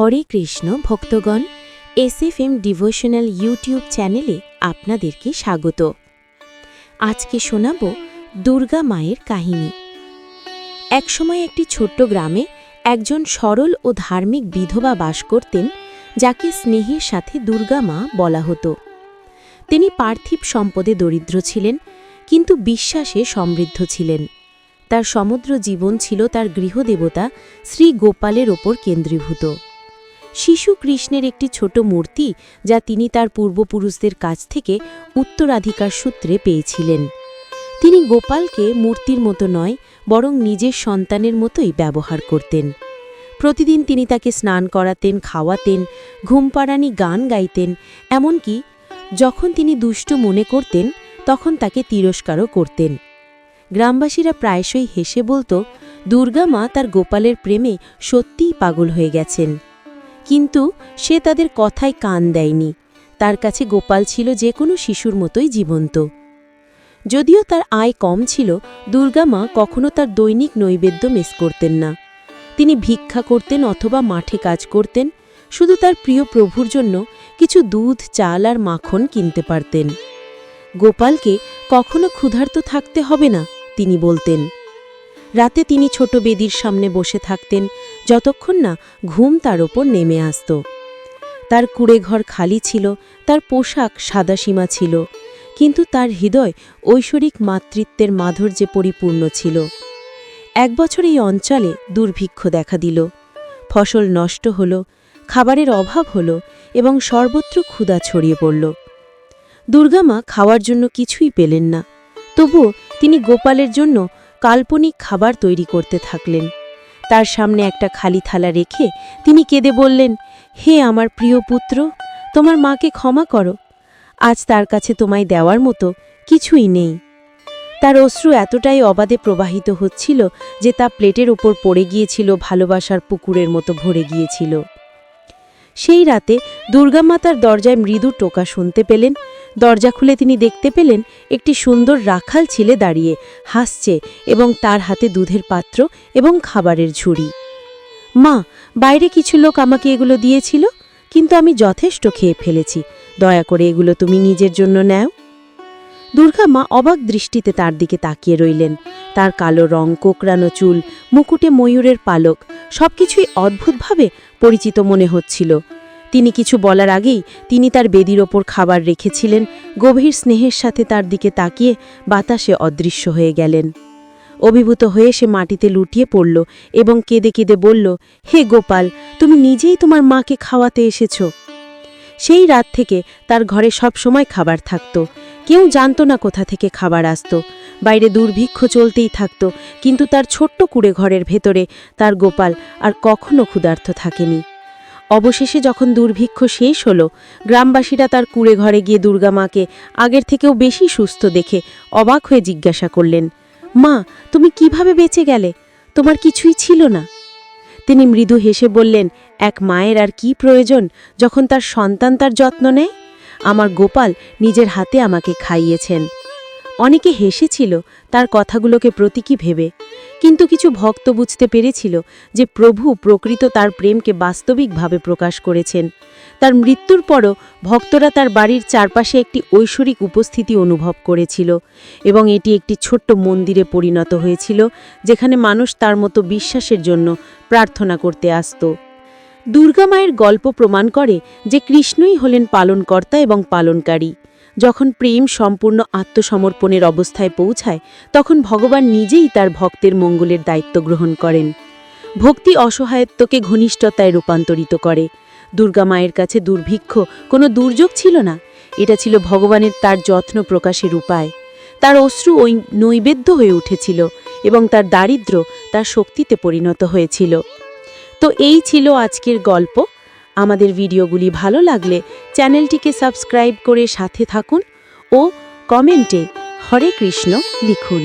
হরে কৃষ্ণ, ভক্তগণ, এসএফএম devotional YouTube চ্যানেলে আপনাদেরকে স্বাগত। আজকে শোনাব দুর্গা মায়ের কাহিনী। একসময় একটি ছোট্ট গ্রামে একজন সরল ও ধার্মিক বিধবা বাস করতেন, যাকে স্নেহের সাথে দুর্গা মা বলা হতো। তিনি পার্থিব সম্পদে দরিদ্র ছিলেন, কিন্তু বিশ্বাসে সমৃদ্ধ ছিলেন। তার সমুদ্র জীবন ছিল তার গৃহদেবতা শ্রী গোপালের ওপর কেন্দ্রীভূত। শিশু কৃষ্ণের একটি ছোট মূর্তি যা তিনি তার পূর্বপুরুষদের কাছ থেকে উত্তরাধিকার সূত্রে পেয়েছিলেন। তিনি গোপালকে মূর্তির মতো নয়, বরং নিজের সন্তানের মতোই ব্যবহার করতেন। প্রতিদিন তিনি তাকে স্নান করাতেন, খাওয়াতেন ঘুম পাড়ানি গান গাইতেন, এমনকি যখন তিনি দুষ্ট মনে করতেন, তখন তাকে তিরস্কারও করতেন। গ্রামবাসীরা প্রায়শই হেসে বলতো, দুর্গা মা তার গোপালের প্রেমে সত্যিই পাগল হয়ে গেছেন। কিন্তু সে তাদের কথায় কান দেয়নি। তার কাছে গোপাল ছিল যে কোনো শিশুর মতোই জীবন্ত। যদিও তার আয় কম ছিল, দুর্গা মা কখনো তার দৈনিক নৈবেদ্য মিস করতেন না। তিনি ভিক্ষা করতেন অথবা মাঠে কাজ করতেন, শুধু তার প্রিয় প্রভুর জন্য কিছু দুধ, চাল আর মাখন কিনতে পারতেন। গোপালকে কখনো ক্ষুধার্ত থাকতে হবে না, তিনি বলতেন। রাতে তিনি ছোট বেদির সামনে বসে থাকতেন যতক্ষণ না ঘুম তার ওপর নেমে আসত। তার কুড়েঘর খালি ছিল, তার পোশাক সাদাসীমা ছিল, কিন্তু তার হৃদয় ঐশ্বরিক মাতৃত্বের মাধুর্যে পরিপূর্ণ ছিল। এক বছর এই অঞ্চলে দুর্ভিক্ষ দেখা দিল। ফসল নষ্ট হল, খাবারের অভাব হল এবং সর্বত্র ক্ষুধা ছড়িয়ে পড়ল। দুর্গামা খাওয়ার জন্য কিছুই পেলেন না, তবুও তিনি গোপালের জন্য কাল্পনিক খাবার তৈরি করতে থাকলেন। তার সামনে একটা খালি থালা রেখে তিনি কেঁদে বললেন, হে আমার প্রিয় পুত্র, তোমার মাকে ক্ষমা করো। আজ তার কাছে তোমায় দেওয়ার মতো কিছুই নেই। তার অশ্রু এতটাই অবাধে প্রবাহিত হচ্ছিল যে তা প্লেটের ওপর পড়ে গিয়েছিল, ভালোবাসার পুকুরের মতো ভরে গিয়েছিল। সেই রাতে দুর্গামাতার দরজায় মৃদু টোকা শুনতে পেলেন দরজা খুলে তিনি দেখতে পেলেন একটি সুন্দর রাখাল ছেলে দাঁড়িয়ে হাসছে এবং তার হাতে দুধের পাত্র এবং খাবারের ঝুড়ি। মা, বাইরে কিছু লোক আমাকে এগুলো দিয়েছিল, কিন্তু আমি যথেষ্ট খেয়ে ফেলেছি। দয়া করে এগুলো তুমি নিজের জন্য নেও। দুর্গা মা অবাক দৃষ্টিতে তার দিকে তাকিয়ে রইলেন। তার কালো রং, কোকড়ানো চুল, মুকুটে ময়ূরের পালক, সবকিছুই অদ্ভুতভাবে পরিচিত মনে হচ্ছিল। তিনি কিছু বলার আগেই তিনি তার বেদির ওপর খাবার রেখেছিলেন, গভীর স্নেহের সাথে তার দিকে তাকিয়ে বাতাসে অদৃশ্য হয়ে গেলেন। অভিভূত হয়ে সে মাটিতে লুটিয়ে পড়ল এবং কেঁদে কেঁদে বলল, হে গোপাল, তুমি নিজেই তোমার মাকে খাওয়াতে এসেছ। সেই রাত থেকে তার ঘরে সব সময় খাবার থাকত। কেউ জানত না কোথা থেকে খাবার আসত। বাইরে দুর্ভিক্ষ চলতেই থাকত, কিন্তু তার ছোট্ট কুড়ে ঘরের ভেতরে তার গোপাল আর কখনো ক্ষুধার্ত থাকেনি। অবশেষে যখন দুর্ভিক্ষ শেষ হলো, গ্রামবাসীরা তার কুড়ে ঘরে গিয়ে দুর্গা মাকে আগের থেকেও বেশি সুস্থ দেখে অবাক হয়ে জিজ্ঞাসা করলেন, মা, তুমি কীভাবে বেঁচে গেলে? তোমার কিছুই ছিল না। তিনি মৃদু হেসে বললেন, এক মায়ের আর কি প্রয়োজন যখন তার সন্তান তার যত্ন নেয়? আমার গোপাল নিজের হাতে আমাকে খাইয়েছেন। অনেকে হেসেছিল তার কথাগুলোকে প্রতীকী ভেবে। কিন্তু কিছু ভক্ত বুঝতে পেরেছিল যে প্রভু প্রকৃত তার প্রেমকে বাস্তবিকভাবে প্রকাশ করেছেন। তার মৃত্যুর পরও ভক্তরা তার বাড়ির চারপাশে একটি ঐশ্বরিক উপস্থিতি অনুভব করেছিল এবং এটি একটি ছোট্ট মন্দিরে পরিণত হয়েছিল, যেখানে মানুষ তার মতো বিশ্বাসের জন্য প্রার্থনা করতে আসত। দুর্গা মায়ের গল্প প্রমাণ করে যে কৃষ্ণই হলেন পালনকর্তা এবং পালনকারী। যখন প্রেম সম্পূর্ণ আত্মসমর্পণের অবস্থায় পৌঁছায়, তখন ভগবান নিজেই তার ভক্তের মঙ্গলের দায়িত্ব গ্রহণ করেন। ভক্তি অসহায়ত্বকে ঘনিষ্ঠতায় রূপান্তরিত করে। দুর্গা মায়ের কাছে দুর্ভিক্ষ কোনো দুর্যোগ ছিল না, এটা ছিল ভগবানের তার যত্ন প্রকাশের উপায়। তার অশ্রু ওই নৈবেদ্য হয়ে উঠেছিল এবং তার দারিদ্র্য তার শক্তিতে পরিণত হয়েছিল। তো এই ছিল আজকের গল্প। আমাদের ভিডিওগুলি ভালো লাগলে চ্যানেলটিকে সাবস্ক্রাইব করে সাথে থাকুন ও কমেন্টে হরে কৃষ্ণ লিখুন।